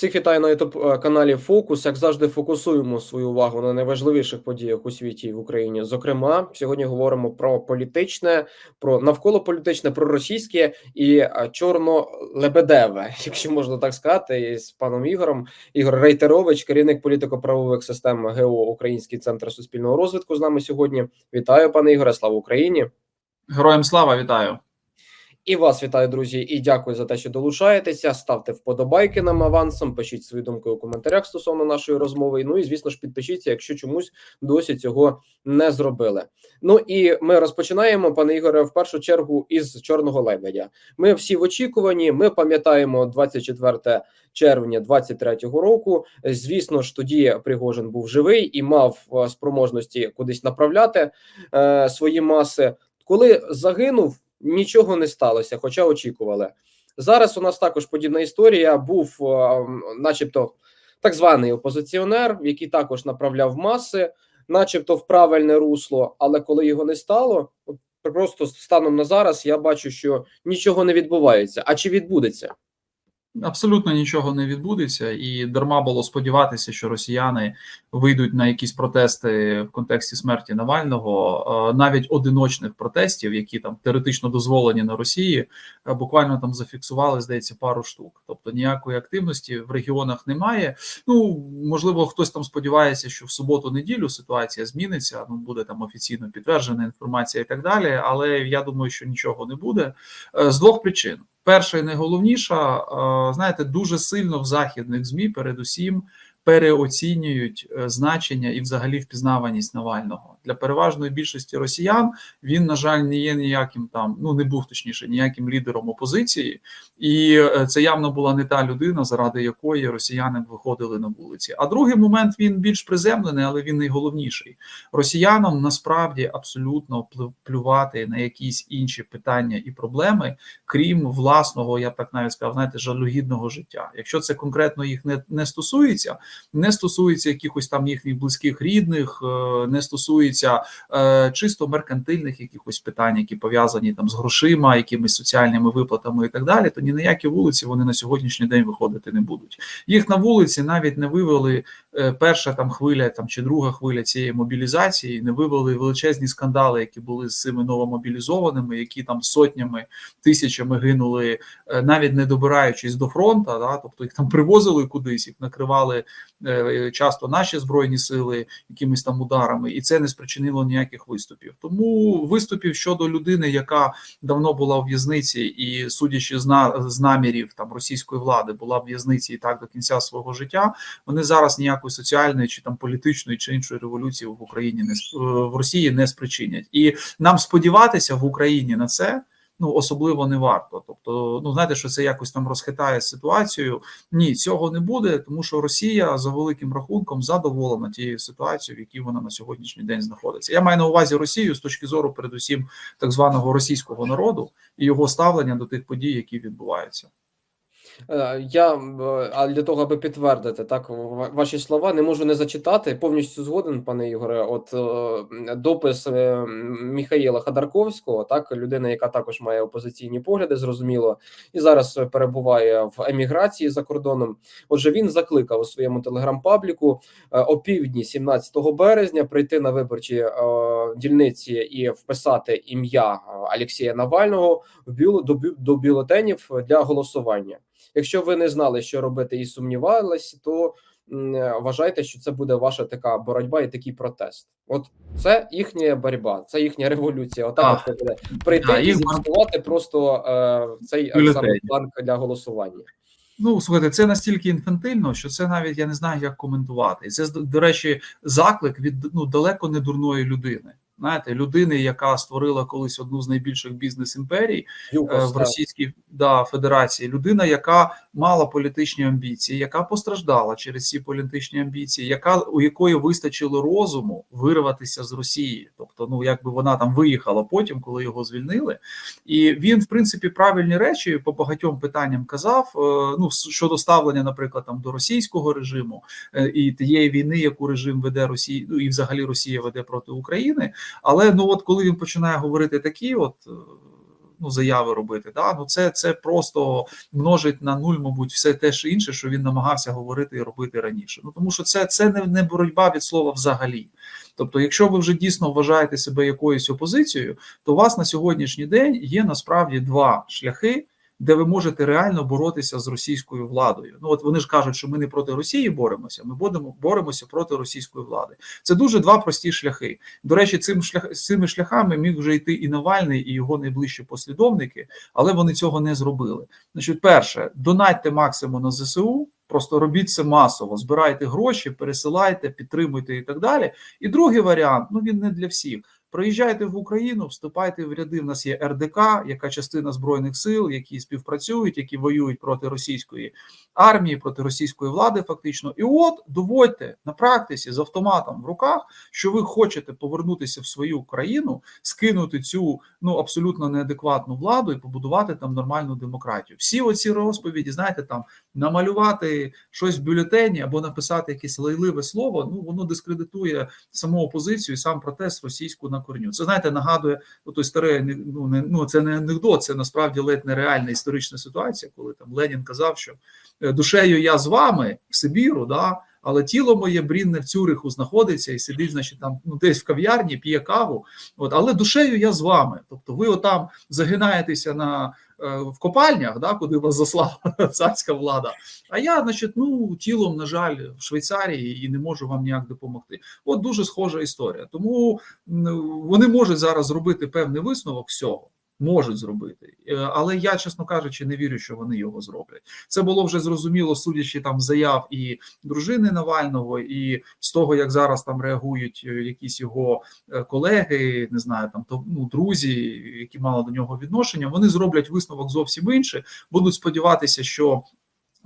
Всіх вітаю на youtube каналі Фокус. Як завжди, фокусуємо свою увагу на найважливіших подіях у світі і в Україні. Зокрема, сьогодні говоримо про політичне, про навколополітичне, про російське і а, чорно-лебедеве, якщо можна так сказати, з паном Ігорем. Ігор Рейтерович, керівник політико-правових систем ГО Український центр суспільного розвитку. З нами сьогодні. Вітаю, пане Ігоре. Слава Україні! Героям слава вітаю. І вас вітаю, друзі, і дякую за те, що долучаєтеся. Ставте вподобайки нам авансом, пишіть свої думки у коментарях стосовно нашої розмови. Ну і звісно ж, підпишіться, якщо чомусь досі цього не зробили. Ну і ми розпочинаємо, пане Ігоре, в першу чергу із чорного лебедя. Ми всі в очікуванні. Ми пам'ятаємо 24 червня 23-го року. Звісно ж, тоді Пригожин був живий і мав е, спроможності кудись направляти е, свої маси. Коли загинув нічого не сталося, хоча очікували. Зараз у нас також подібна історія. Був, е, начебто, так званий опозиціонер, який також направляв маси, начебто в правильне русло. Але коли його не стало, просто станом на зараз я бачу, що нічого не відбувається. А чи відбудеться? Абсолютно нічого не відбудеться, і дарма було сподіватися, що росіяни вийдуть на якісь протести в контексті смерті Навального, навіть одиночних протестів, які там теоретично дозволені на Росії, буквально там зафіксували, здається, пару штук. Тобто ніякої активності в регіонах немає. Ну можливо, хтось там сподівається, що в суботу-неділю ситуація зміниться. Ну буде там офіційно підтверджена інформація і так далі. Але я думаю, що нічого не буде з двох причин. Перша і найголовніша, знаєте, дуже сильно в західних змі, передусім, переоцінюють значення і, взагалі, впізнаваність Навального для переважної більшості росіян. Він, на жаль, не є ніяким там, ну не був точніше, ніяким лідером опозиції, і це явно була не та людина, заради якої росіяни виходили на вулиці. А другий момент він більш приземлений, але він найголовніший. Росіянам насправді абсолютно плювати на якісь інші питання і проблеми, крім власного, я б так навіть сказав, знаєте, жалюгідного життя. Якщо це конкретно їх не, не стосується, не стосується якихось там їхніх близьких рідних, не стосується е, чисто меркантильних якихось питань, які пов'язані там з грошима, якимись соціальними виплатами і так далі, то ні на які вулиці вони на сьогоднішній день виходити не будуть. Їх на вулиці навіть не вивели перша там хвиля, там чи друга хвиля цієї мобілізації, не вивели величезні скандали, які були з цими новомобілізованими, які там сотнями тисячами гинули, е, навіть не добираючись до фронту, да, тобто їх там привозили кудись, їх накривали е, часто наші збройні сили якимись там ударами, і це не спричинило ніяких виступів. Тому виступів щодо людини, яка давно була в в'язниці, і судячи з на з намірів там російської влади, була в в'язниці і так до кінця свого життя. Вони зараз ніякої соціальної чи там політичної чи іншої революції в Україні не в Росії не спричинять, і нам сподіватися в Україні на це ну особливо не варто. Тобто, ну знаєте, що це якось там розхитає ситуацію. Ні, цього не буде, тому що Росія за великим рахунком задоволена тією ситуацією, в якій вона на сьогоднішній день знаходиться. Я маю на увазі Росію з точки зору, передусім, так званого російського народу і його ставлення до тих подій, які відбуваються. Е, я а для того, аби підтвердити так ваші слова, не можу не зачитати. Повністю згоден, пане Ігоре. От е, допис е, Міхаїла Ходорковського, так людина, яка також має опозиційні погляди, зрозуміло, і зараз перебуває в еміграції за кордоном. Отже, він закликав у своєму телеграм-пабліку опівдні 17 березня прийти на виборчі дільниці і вписати ім'я Алексія Навального в бюл до, до бюлетенів для голосування. Якщо ви не знали, що робити, і сумнівалися, то вважайте, що це буде ваша така боротьба і такий протест. От це їхня боротьба, це їхня революція. Отак от буде прийти і зіпсувати просто е, цей самий бланк для голосування. Ну, слухайте, це настільки інфантильно, що це навіть я не знаю, як коментувати. І це до речі, заклик від ну далеко не дурної людини. Знаєте, людини, яка створила колись одну з найбільших бізнес імперій в Російській да, Федерації, людина, яка мала політичні амбіції, яка постраждала через ці політичні амбіції, яка у якої вистачило розуму вирватися з Росії, тобто, ну якби вона там виїхала потім, коли його звільнили, і він, в принципі, правильні речі по багатьом питанням казав. Ну щодо ставлення, наприклад, там до російського режиму і тієї війни, яку режим веде Росії, ну і взагалі Росія веде проти України. Але ну от коли він починає говорити такі, от ну заяви робити. Да? Ну це, це просто множить на нуль, мабуть, все те ж інше, що він намагався говорити і робити раніше. Ну тому що це, це не, не боротьба від слова взагалі. Тобто, якщо ви вже дійсно вважаєте себе якоюсь опозицією, то у вас на сьогоднішній день є насправді два шляхи, де ви можете реально боротися з російською владою. Ну от вони ж кажуть, що ми не проти Росії боремося, ми будемо боремося проти російської влади. Це дуже два прості шляхи. До речі, цим шлях цими шляхами міг вже йти і Навальний, і його найближчі послідовники, але вони цього не зробили. Значить, перше, донатьте максимум на ЗСУ. Просто робіть це масово, збирайте гроші, пересилайте, підтримуйте і так далі. І другий варіант ну він не для всіх. Приїжджайте в Україну, вступайте в ряди. В нас є РДК, яка частина збройних сил, які співпрацюють, які воюють проти російської армії, проти російської влади, фактично. І от доводьте на практиці з автоматом в руках, що ви хочете повернутися в свою країну, скинути цю ну абсолютно неадекватну владу і побудувати там нормальну демократію. Всі оці розповіді, знаєте, там намалювати щось в бюлетені або написати якесь лайливе слово. Ну воно дискредитує саму опозицію і сам протест російську на корню. Це знаєте, нагадує ну, той старий ну не ну це не анекдот, це насправді ледь нереальна історична ситуація, коли там Ленін казав, що е, душею я з вами в Сибіру, да. Але тіло моє брінне в Цюриху знаходиться і сидить, значить, там ну десь в кав'ярні, п'є каву. От, але душею я з вами. Тобто, ви отам загинаєтеся на е, в копальнях, да, куди вас заслала царська влада. А я, значить, ну тілом, на жаль, в Швейцарії і не можу вам ніяк допомогти. От дуже схожа історія. Тому вони можуть зараз зробити певний висновок всього. Можуть зробити, Е, але я, чесно кажучи, не вірю, що вони його зроблять. Це було вже зрозуміло, судячи там заяв і дружини Навального, і з того, як зараз там реагують е, якісь його е, колеги, не знаю, там то ну друзі, які мали до нього відношення. Вони зроблять висновок зовсім інший. Будуть сподіватися, що.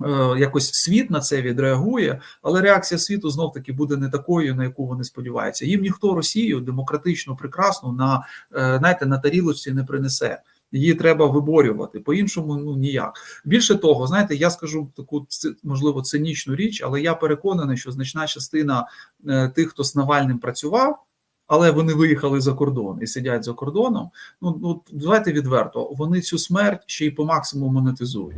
Е, Якось світ на це відреагує, але реакція світу знов таки буде не такою, на яку вони сподіваються. Їм ніхто Росію демократичну, прекрасну на е, знаєте, на тарілочці не принесе. Її треба виборювати по-іншому. Ну ніяк. Більше того, знаєте, я скажу таку можливо цинічну річ, але я переконаний, що значна частина е, тих, хто з Навальним працював, але вони виїхали за кордон і сидять за кордоном. Ну, ну давайте відверто, вони цю смерть ще й по максимуму монетизують.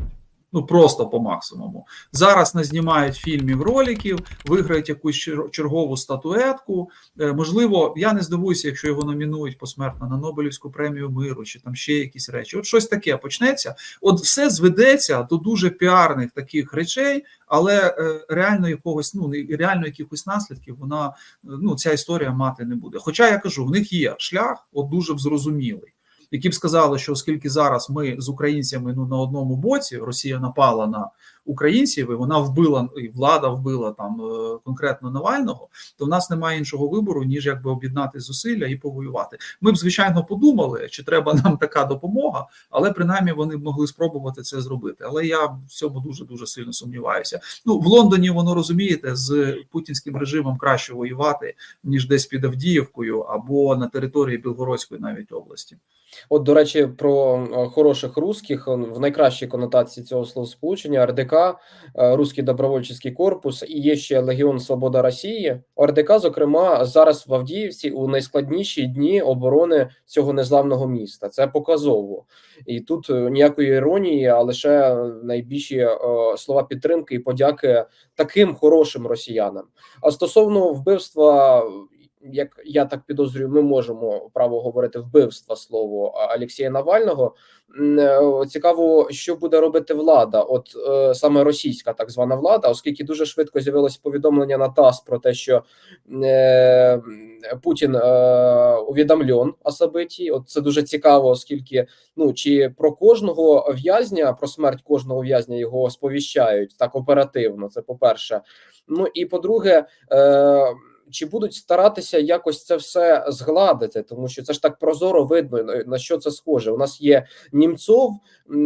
Ну просто по максимуму. Зараз не знімають фільмів, роликів, виграють якусь чер- чергову статуетку. Е, Можливо, я не здивуюся, якщо його номінують посмертно на Нобелівську премію миру чи там ще якісь речі. От щось таке почнеться. От все зведеться до дуже піарних таких речей, але е, реально якогось, ну реально якихось наслідків вона е, ну ця історія мати не буде. Хоча я кажу, в них є шлях, от дуже зрозумілий. Які б сказали, що оскільки зараз ми з українцями ну на одному боці, Росія напала на українців, і вона вбила і влада вбила там е, конкретно Навального, то в нас немає іншого вибору, ніж якби об'єднати зусилля і повоювати. Ми б звичайно подумали, чи треба нам така допомога, але принаймні вони б могли спробувати це зробити. Але я в цьому дуже дуже сильно сумніваюся. Ну в Лондоні воно розумієте, з путінським режимом краще воювати ніж десь під Авдіївкою або на території Білгородської навіть області. От, до речі, про е, хороших русських в найкращій конотації цього словосполучення РДК, е, Руський добровольчий корпус, і є ще Легіон Свобода Росії. РДК, зокрема, зараз в Авдіївці у найскладніші дні оборони цього незламного міста. Це показово, і тут е, ніякої іронії, а лише найбільші е, слова підтримки і подяки таким хорошим росіянам. А стосовно вбивства як я так підозрюю, ми можемо право говорити вбивства слово Алексія Навального. Е, Цікаво, що буде робити влада, от е, саме російська так звана влада, оскільки дуже швидко з'явилось повідомлення на ТАСС про те, що е, Путін увідомлен о событии. От це дуже цікаво, оскільки ну чи про кожного в'язня, про смерть кожного в'язня його сповіщають так оперативно. Це по перше. Ну і по-друге, е, чи будуть старатися якось це все згладити, тому що це ж так прозоро видно на- що це схоже. У нас є Німцов,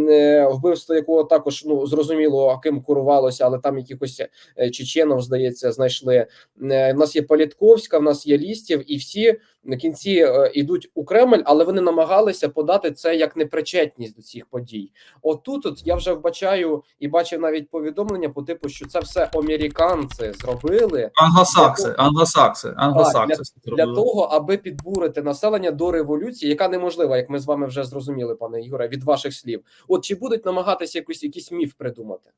е, вбивство якого також ну зрозуміло ким курувалося, але там якихось е, чеченов, здається, знайшли. Е, У нас є Політковська, в нас є лістів, і всі на кінці е, йдуть у Кремль, але вони намагалися подати це як непричетність до цих подій. Отут от я вже вбачаю і бачив навіть повідомлення по типу, що це все американці зробили. Англосакси, англосакси англосакси. Англосакси для- для того, аби підбурити населення до революції, яка неможлива, як ми з вами вже зрозуміли, пане Ігоре, від ваших слів. От чи будуть намагатися якийсь якийсь міф придумати?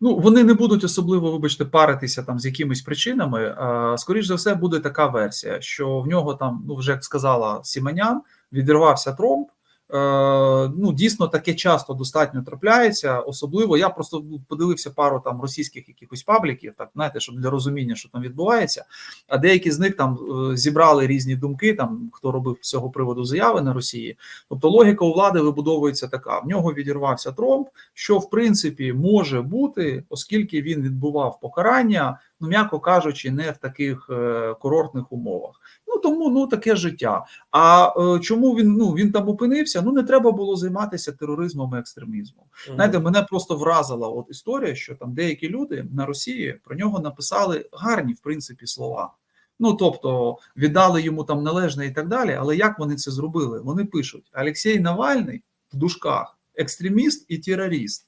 Ну вони не будуть особливо, вибачте, паритися там з якимись причинами. А, скоріш за все, буде така версія, що в нього там, ну вже як сказала Сіменян, відірвався тромб. Е, ну дійсно таке часто достатньо трапляється. Особливо я просто ну, подивився пару там російських якихось пабліків, так знаєте, щоб для розуміння, що там відбувається. А деякі з них там е, зібрали різні думки, там хто робив з цього приводу заяви на Росії. Тобто логіка у влади вибудовується така: в нього відірвався тромб, що в принципі може бути, оскільки він відбував покарання, ну м'яко кажучи, не в таких е, курортних умовах. Ну тому ну таке життя. А е, чому він ну він там опинився? Ну не треба було займатися тероризмом і екстремізмом. Знаєте, мене просто вразила от історія, що там деякі люди на Росії про нього написали гарні, в принципі, слова. Ну тобто віддали йому там належне і так далі. Але як вони це зробили? Вони пишуть: Олексій Навальний в дужках екстреміст і терорист.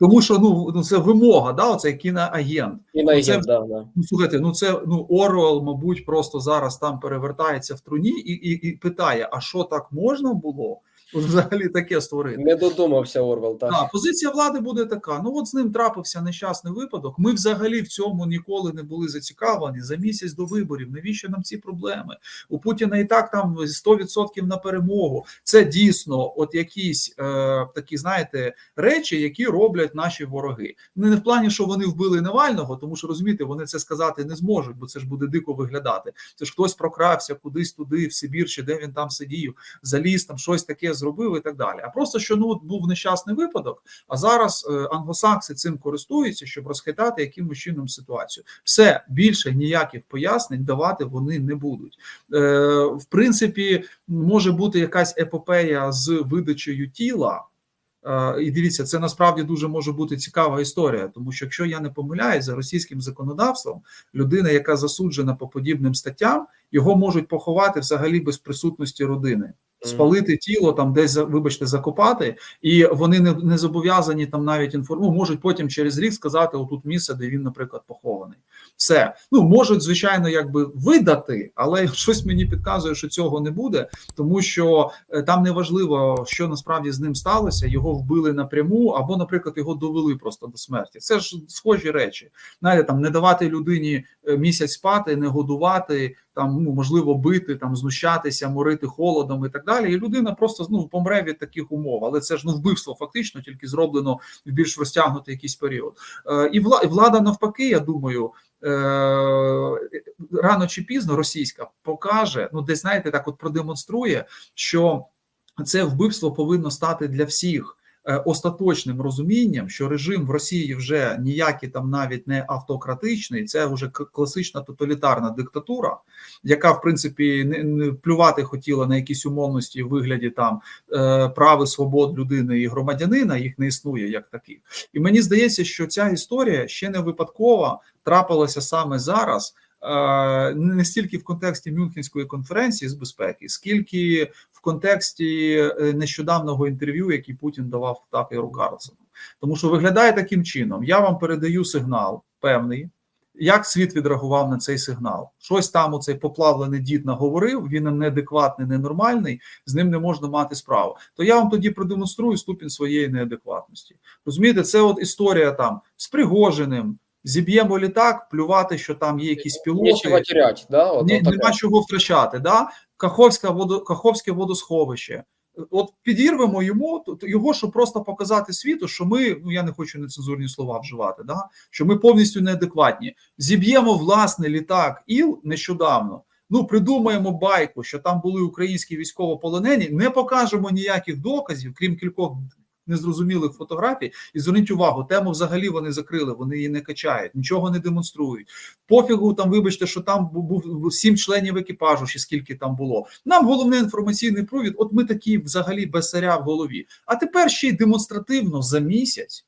Тому що ну, ну це вимога, да, оцей кіноагент. і на це- да, да. Ну слухайте, ну це ну Орвел, мабуть, просто зараз там перевертається в труні і, і, і питає: а що так можна було? От взагалі таке створити. не додумався Орвел. Так Так, позиція влади буде така: ну от з ним трапився нещасний випадок. Ми взагалі в цьому ніколи не були зацікавлені за місяць до виборів. Навіщо нам ці проблеми? У Путіна і так там 100% на перемогу. Це дійсно, от якісь е, такі, знаєте, речі, які роблять наші вороги. Не, не в плані, що вони вбили Навального, тому що розумієте, вони це сказати не зможуть, бо це ж буде дико виглядати. Це ж хтось прокрався кудись туди, в Сибір, чи де він там сидів, заліз там щось таке зробив і так далі. А просто що ну був нещасний випадок. А зараз е, англосакси цим користуються, щоб розхитати якимось чином ситуацію. Все більше ніяких пояснень давати вони не будуть. Е, в принципі, може бути якась епопея з видачею тіла. Е, І дивіться, це насправді дуже може бути цікава історія, тому що якщо я не помиляюсь за російським законодавством, людина, яка засуджена по подібним статтям, його можуть поховати взагалі без присутності родини. Спалити тіло там, десь вибачте, закопати, і вони не, не зобов'язані там навіть інформу, можуть потім через рік сказати: отут місце, де він, наприклад, похований. Все ну можуть, звичайно, якби видати, але щось мені підказує, що цього не буде, тому що е, там не важливо, що насправді з ним сталося. Його вбили напряму, або, наприклад, його довели просто до смерті. Це ж схожі речі. Знаєте, там не давати людині е, місяць спати, не годувати, там ну можливо бити, там знущатися, морити холодом і так далі. І людина просто ну помре від таких умов. Але це ж ну вбивство фактично, тільки зроблено в більш розтягнутий якийсь період. Е, І вла- влада навпаки, я думаю. е, Рано чи пізно російська покаже, ну десь знаєте, так от продемонструє, що це вбивство повинно стати для всіх остаточним розумінням, що режим в Росії вже ніякий там навіть не автократичний, це вже класична тоталітарна диктатура, яка в принципі не, плювати хотіла на якісь умовності в вигляді там е, прав і свобод людини і громадянина, їх не існує як таких. І мені здається, що ця історія ще не випадкова трапилася саме зараз. Е, Не стільки в контексті Мюнхенської конференції з безпеки, скільки в контексті е, нещодавнього інтерв'ю, який Путін давав Такеру Карлсону. Тому що виглядає таким чином: я вам передаю сигнал певний. Як світ відреагував на цей сигнал? Щось там оцей поплавлений дід наговорив, він неадекватний, ненормальний, з ним не можна мати справу. То я вам тоді продемонструю ступінь своєї неадекватності. Розумієте, це от історія там з Пригожиним, зіб'ємо літак, плювати, що там є якісь пілоти. Нічого терять, да? От, Ні, нема чого втрачати. Да? Каховська водо, Каховське водосховище. От підірвемо йому його, щоб просто показати світу, що ми, ну я не хочу нецензурні слова вживати, да? що ми повністю неадекватні. Зіб'ємо власний літак ІЛ нещодавно. Ну, придумаємо байку, що там були українські військовополонені, не покажемо ніяких доказів, крім кількох незрозумілих фотографій. І зверніть увагу, тему взагалі вони закрили, вони її не качають, нічого не демонструють. Пофігу там, вибачте, що там був сім членів екіпажу, чи скільки там було. Нам головне інформаційний провід. От ми такі взагалі без царя в голові. А тепер ще й демонстративно за місяць.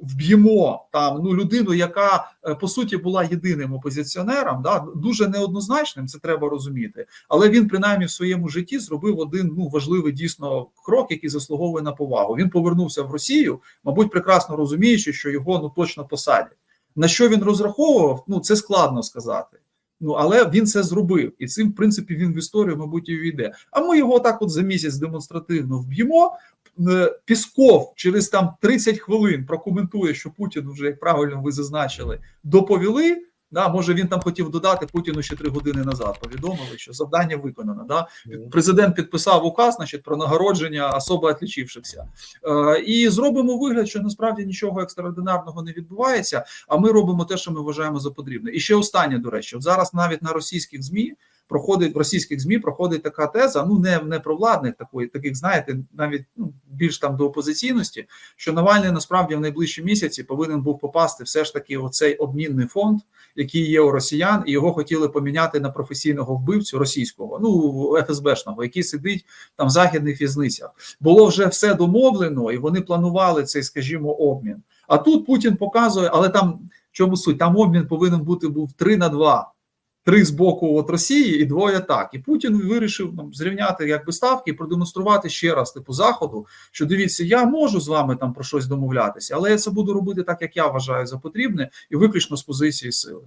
Вб'ємо там ну людину, яка е, по суті була єдиним опозиціонером, да дуже неоднозначним, це треба розуміти. Але він принаймні в своєму житті зробив один ну важливий дійсно крок, який заслуговує на повагу. Він повернувся в Росію, мабуть, прекрасно розуміючи, що його ну точно посадять. На що він розраховував? Ну це складно сказати. Ну але він це зробив, і цим, в принципі, він в історію, мабуть, і війде. А ми його так, от за місяць демонстративно вб'ємо. Е, Пісков через там 30 хвилин прокоментує, що Путін вже як правильно ви зазначили, доповіли. Да, може він там хотів додати Путіну ще три години назад. Повідомили, що завдання виконано. Да, президент підписав указ, значить, про нагородження особо отлічившихся. Е, і зробимо вигляд, що насправді нічого екстраординарного не відбувається. А ми робимо те, що ми вважаємо за потрібне. І ще останнє, до речі, от зараз навіть на російських змі проходить в російських змі проходить така теза. Ну не не про владних такої, таких знаєте, навіть ну, більш там до опозиційності, що Навальний насправді в найближчі місяці повинен був попасти все ж таки у цей обмінний фонд, який є у росіян, і його хотіли поміняти на професійного вбивцю російського, ну ФСБшного, який сидить там в західних в'язницях. Було вже все домовлено, і вони планували цей, скажімо, обмін. А тут Путін показує, але там чому суть? Там обмін повинен бути був 3 на 2. Три з боку от Росії і двоє так. І Путін вирішив там зрівняти якби ставки і продемонструвати ще раз типу заходу, що дивіться, я можу з вами там про щось домовлятися, але я це буду робити так, як я вважаю за потрібне, і виключно з позиції сили.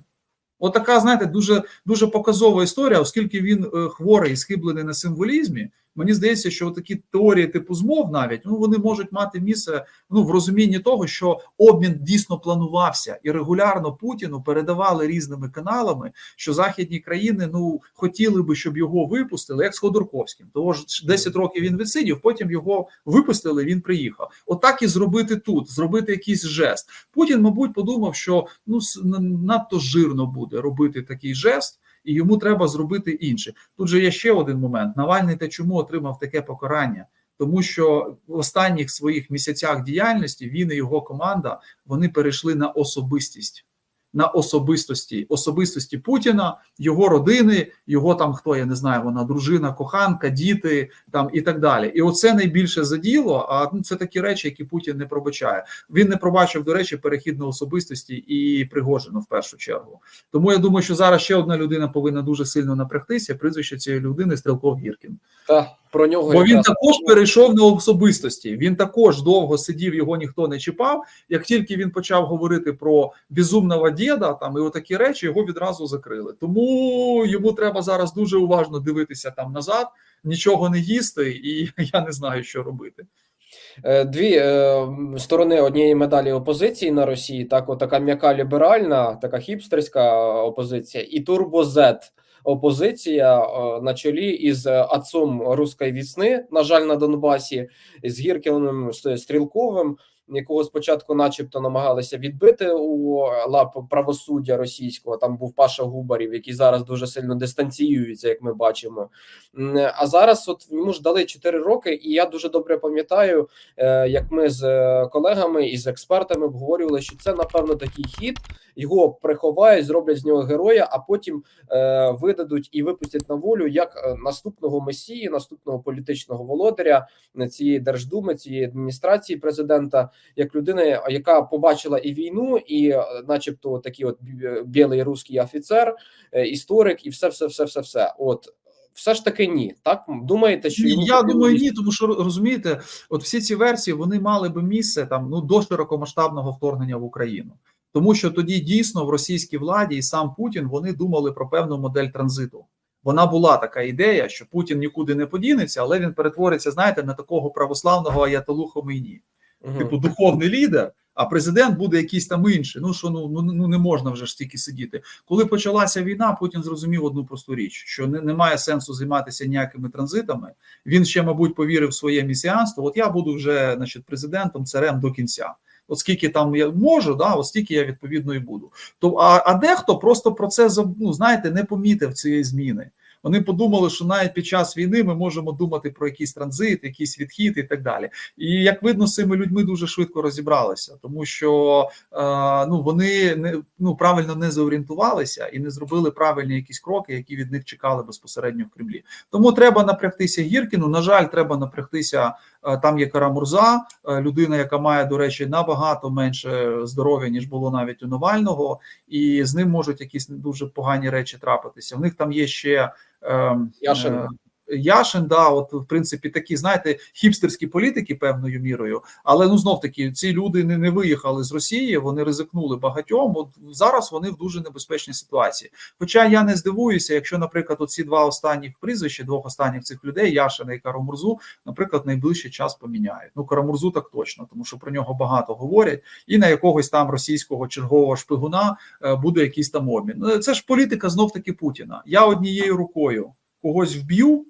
От така, знаєте, дуже дуже показова історія, оскільки він е, хворий і схиблений на символізмі. Мені здається, що такі теорії типу змов навіть ну вони можуть мати місце ну в розумінні того, що обмін дійсно планувався, і регулярно Путіну передавали різними каналами, що західні країни ну хотіли би, щоб його випустили, як з Ходорковським. Того ж 10 років він відсидів, потім його випустили. Він приїхав. Отак і зробити тут, зробити якийсь жест. Путін, мабуть, подумав, що ну надто жирно буде робити такий жест і йому треба зробити інше. Тут же є ще один момент: Навальний та чому отримав таке покарання? Тому що в останніх своїх місяцях діяльності він і його команда вони перейшли на особистість. На особистості, особистості Путіна, його родини, його там хто я не знаю, вона дружина, коханка, діти там і так далі. І оце найбільше заділо. А ну, це такі речі, які Путін не пробачає. Він не пробачив, до речі, перехід на особистості і Пригожину в першу чергу. Тому я думаю, що зараз ще одна людина повинна дуже сильно напрягтися. Прізвище цієї людини Стрелков Гіркін. Так, про нього бо він також перейшов на особистості. Він також довго сидів, його ніхто не чіпав. Як тільки він почав говорити про безумного діда, там і отакі речі його відразу закрили. Тому йому треба зараз дуже уважно дивитися там назад, нічого не їсти, і я не знаю, що робити. Дві е, сторони однієї медалі опозиції на Росії, так, така м'яка ліберальна, така хіпстерська опозиція, і турбозет опозиція е, на чолі із отцом руської вісни, на жаль, на Донбасі, з Гіркіним Стрілковим, якого спочатку, начебто, намагалися відбити у лап правосуддя російського. Там був Паша Губарів, який зараз дуже сильно дистанціюється, як ми бачимо. А зараз, от йому ж дали 4 роки, і я дуже добре пам'ятаю, е, як ми з колегами і з експертами обговорювали, що це напевно такий хід. Його приховають, зроблять з нього героя, а потім е, видадуть і випустять на волю як наступного месії, наступного політичного володаря цієї держдуми, цієї адміністрації президента, як людина, яка побачила і війну, і, начебто, такий от білий русський офіцер, історик, і все, все, все, все, все. От. Все ж таки ні, так думаєте, що йому я думаю, ні, тому що розумієте, от всі ці версії вони мали би місце там ну до широкомасштабного вторгнення в Україну. Тому що тоді дійсно в російській владі і сам Путін вони думали про певну модель транзиту. Вона була така ідея, що Путін нікуди не подінеться, але він перетвориться, знаєте, на такого православного аятолу Хомейні. Угу. Типу духовний лідер, а президент буде якийсь там інший. Ну що ну ну, ну не можна вже ж стільки сидіти. Коли почалася війна, Путін зрозумів одну просту річ: що не, немає сенсу займатися ніякими транзитами. Він ще, мабуть, повірив в своє місіанство. От я буду вже, значить, президентом, царем до кінця. От скільки там я можу, да, от стільки я відповідно і буду. То а, а дехто просто про це ну, знаєте, не помітив цієї зміни. Вони подумали, що навіть під час війни ми можемо думати про якийсь транзит, якийсь відхід і так далі. І як видно, з цими людьми дуже швидко розібралися, тому що е, ну вони не ну правильно не заорієнтувалися і не зробили правильні якісь кроки, які від них чекали безпосередньо в Кремлі. Тому треба напрягтися Гіркіну. На жаль, треба напрягтися. Там є Карамурза, людина, яка має, до речі, набагато менше здоров'я, ніж було навіть у Навального, і з ним можуть якісь дуже погані речі трапитися. У них там є ще Яшин. Яшин, да, от в принципі такі, знаєте, хіпстерські політики певною мірою, але ну знов таки ці люди не, не виїхали з Росії, вони ризикнули багатьом. От зараз вони в дуже небезпечній ситуації. Хоча я не здивуюся, якщо, наприклад, оці два останніх прізвища, двох останніх цих людей, Яшина і Карамурзу, наприклад, найближчий час поміняють. Ну Карамурзу так точно, тому що про нього багато говорять, і на якогось там російського чергового шпигуна е, буде якийсь там обмін. Ну, Це ж політика знов таки Путіна. Я однією рукою когось вб'ю.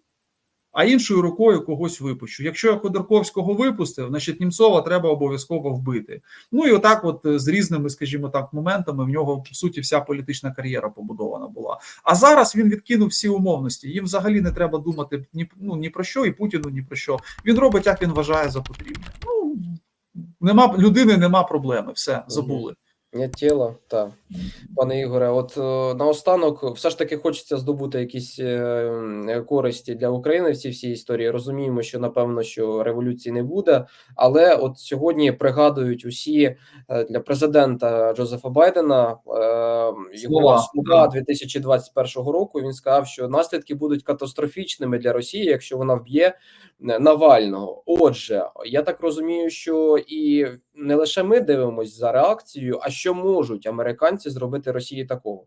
А іншою рукою когось випущу. Якщо я Ходорковського випустив, значить Німцова треба обов'язково вбити. Ну і отак, от з різними, скажімо так, моментами в нього по суті вся політична кар'єра побудована була. А зараз він відкинув всі умовності. Їм взагалі не треба думати ні ну ні про що, і Путіну ні про що. Він робить, як він вважає за потрібне. Ну нема людини, нема проблеми. Все забули. Ні тіло, так. Пане Ігоре, от е, наостанок, все ж таки хочеться здобути якісь е, користі для України в цій всій історії. Розуміємо, що напевно що революції не буде, але от сьогодні пригадують усі е, для президента Джозефа Байдена його Слова, слова да. 2021 року. Він сказав, що наслідки будуть катастрофічними для Росії, якщо вона вб'є Навального. Отже, я так розумію, що і не лише ми дивимося за реакцією, а що можуть американці зробити Росії такого.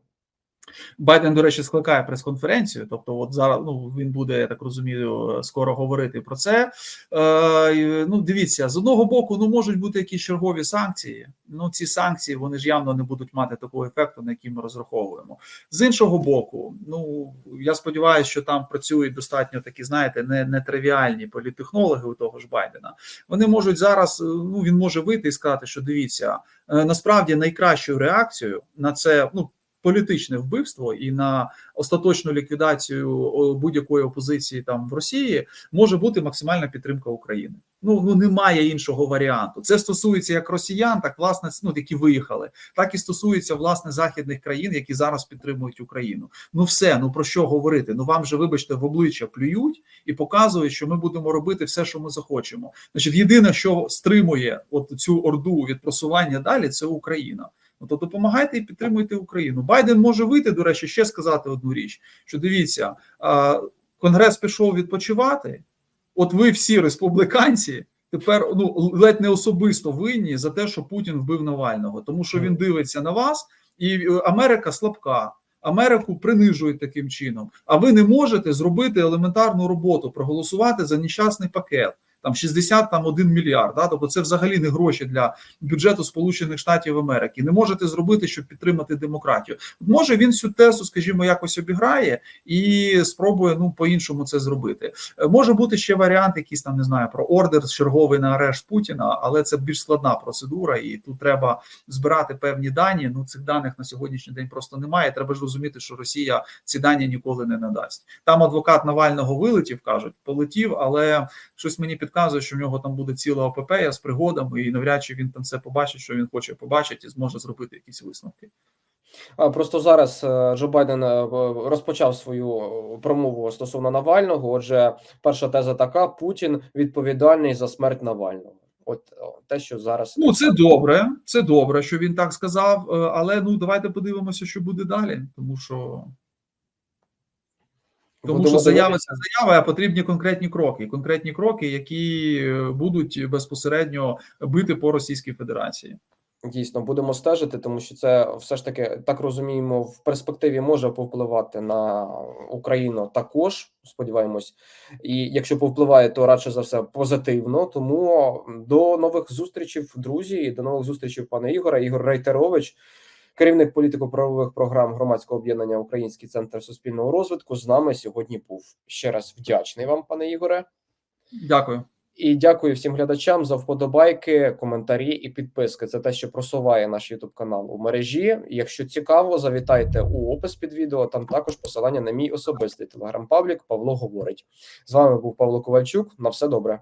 Байден, до речі, скликає прес-конференцію. Тобто, от зараз ну він буде, я так розумію, скоро говорити про це. Е, Ну, дивіться, з одного боку, ну можуть бути якісь чергові санкції. Ну, ці санкції вони ж явно не будуть мати такого ефекту, на який ми розраховуємо. З іншого боку, ну я сподіваюся, що там працюють достатньо такі, знаєте, не, тривіальні політтехнологи у того ж Байдена. Вони можуть зараз. Ну він може вийти і сказати, що дивіться, е, насправді найкращою реакцією на це, ну політичне вбивство і на остаточну ліквідацію будь-якої опозиції там в Росії може бути максимальна підтримка України. Ну ну немає іншого варіанту. Це стосується як росіян, так власне ну які виїхали, так і стосується власне західних країн, які зараз підтримують Україну. Ну все, ну про що говорити? Ну вам же, вибачте, в обличчя плюють і показують, що ми будемо робити все, що ми захочемо. Значить, єдине, що стримує от цю орду від просування далі, це Україна. Ну, то допомагайте і підтримуйте Україну. Байден може вийти, до речі, ще сказати одну річ: що дивіться, Конгрес пішов відпочивати. От ви всі республіканці тепер ну ледь не особисто винні за те, що Путін вбив Навального, тому що він дивиться на вас, і Америка слабка. Америку принижують таким чином. А ви не можете зробити елементарну роботу, проголосувати за нещасний пакет там 60 там 1 мільярд. Да? Тобто це взагалі не гроші для бюджету Сполучених Штатів Америки. Не можете зробити, щоб підтримати демократію. Може він цю тесу, скажімо, якось обіграє і спробує ну по-іншому це зробити. Може бути ще варіант, якийсь там не знаю про ордер черговий на арешт Путіна, але це більш складна процедура, і тут треба збирати певні дані. Ну цих даних на сьогоднішній день просто немає. Треба ж розуміти, що Росія ці дані ніколи не надасть. Там адвокат Навального вилетів, кажуть, полетів, але щось мені підказує, що в нього там буде ціла ОПП з пригодами, і навряд чи він там все побачить, що він хоче побачити, і зможе зробити якісь висновки. Просто зараз е, Джо Байден е, розпочав свою промову стосовно Навального. Отже, перша теза така: Путін відповідальний за смерть Навального. От те, що зараз ну це добре, це добре, що він так сказав. Е, але ну давайте подивимося, що буде далі, тому що. Тому що заява це заява, а потрібні конкретні кроки. Конкретні кроки, які е, будуть безпосередньо бити по Російській Федерації. Дійсно, будемо стежити, тому що це все ж таки так розуміємо, в перспективі може повпливати на Україну також. Сподіваємось, і якщо повпливає, то радше за все позитивно. Тому до нових зустрічей, друзі, і до нових зустрічей, пане Ігоре. Ігор Рейтерович керівник політико-правових програм громадського об'єднання Український центр суспільного розвитку з нами сьогодні був ще раз вдячний вам, пане Ігоре. Дякую. І дякую всім глядачам за вподобайки, коментарі і підписки. Це те, що просуває наш Ютуб канал у мережі. Якщо цікаво, завітайте у опис під відео. Там також посилання на мій особистий телеграм-паблік Павло говорить. З вами був Павло Ковальчук. На все добре.